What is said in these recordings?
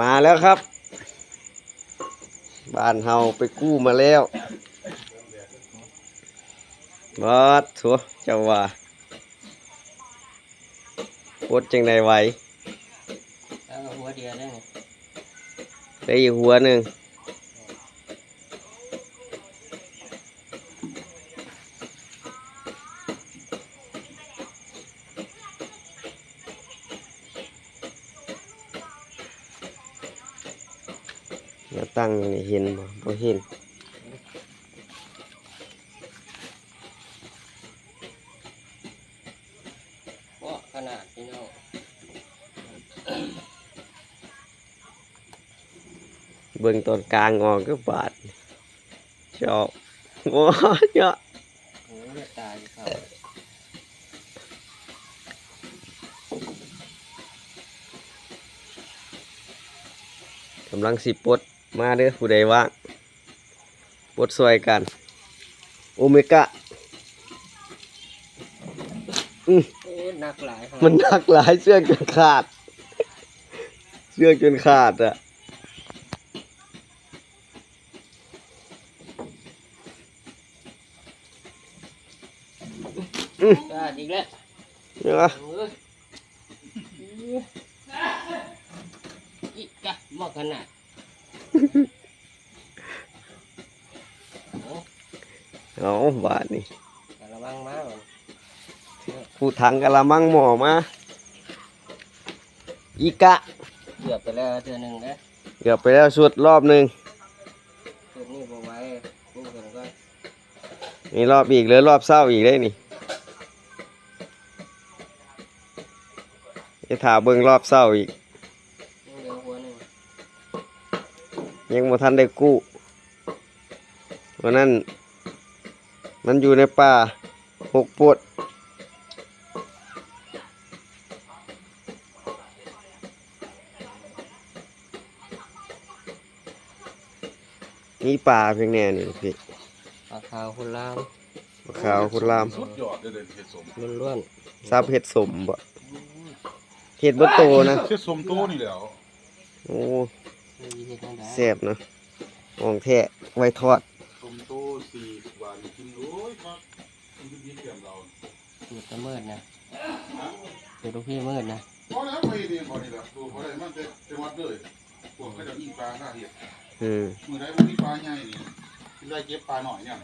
มาแล้วครับ บ้านเฮาไปกู้มาแล้วบอสทัวเจ้าว่าโคตรจังไดไหวแล้วก็หัวเดียวได้ไงได้อีกหัวหนึ่ง แล้วตั้งอย่างนี้เห็นบ่บ่เห็นเพราะขนาดพี่น้องเบิ่งตอนกลางออกก็บาดชอบโอ้ยเนาะโอ้เลือดตายเขากำลังสิปลด มาเด้อผู้ใดว่างปลดซอยกันโอเมก้าโอ้หนักหลายครับมันหนักหลายเชือกจนขาด เชือกจนขาดอะกล้าอีกแล้วเนี่ยนะเอ้ยอีกะหมอกขนาดโอ้ เอาบาดนี่กระวังมากเลยผู้ถังกะละมังหมอมาอีกะเกือบไปแล้วเทือหนึ่งนะเกือบไปแล้วสุดรอบหนึ่งจุดนี้บอไว้กูเห็นก็นี่รอบอีกเหลือรอบเศร้าอีกได้นี่จะถาเบิ่งรอบเศร้าอีก ยังเหลือหัวหนึ่งยังบ่ทันได้กู้วันนั้น มันอยู่ในป่าหกปวดนี่ป่าเพียงแน่นี่พี่ปลาขาวคุณลามปลาขาวคุณลามสุดยอดเลยเลยเห็ดสมล้วนซาบเห็ดสมบ่เห็ดบ่โตนะเห็ดสมโตนี่แหล้วโอ้ๆมีเห็ดนั่นได้แซ่บนะของแท้ไว้ทอด สมโตสี่สิบวันกินโอ้ยครับมันจะดีเกี่ยมเรา จุดตะเมิดนะจุดลูกพี่มืดนะพอแล้วไปนี่พอนี่แหละตัวพอได้มันจะจังหวัดเลยพวกก็จะมีปลาหน้าเห็ดอืมมือได้มันมีปลาใหญ่นี่ที่ได้เก็บปลาหน่อยเนี่ย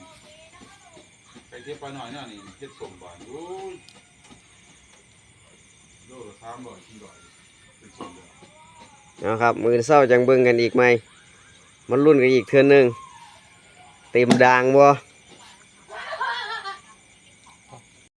ไปเก็บปลาหน่อยเนี่ยนี่เห็ดสมบานโอ้ยโลละสามร้อยสี่ร้อยเป็นสมเลยเอาครับ มือเศร้าจังเบิ่งกันอีกไหมมันรุ่นกันอีกเทื่อหนึงเต็มดางบ่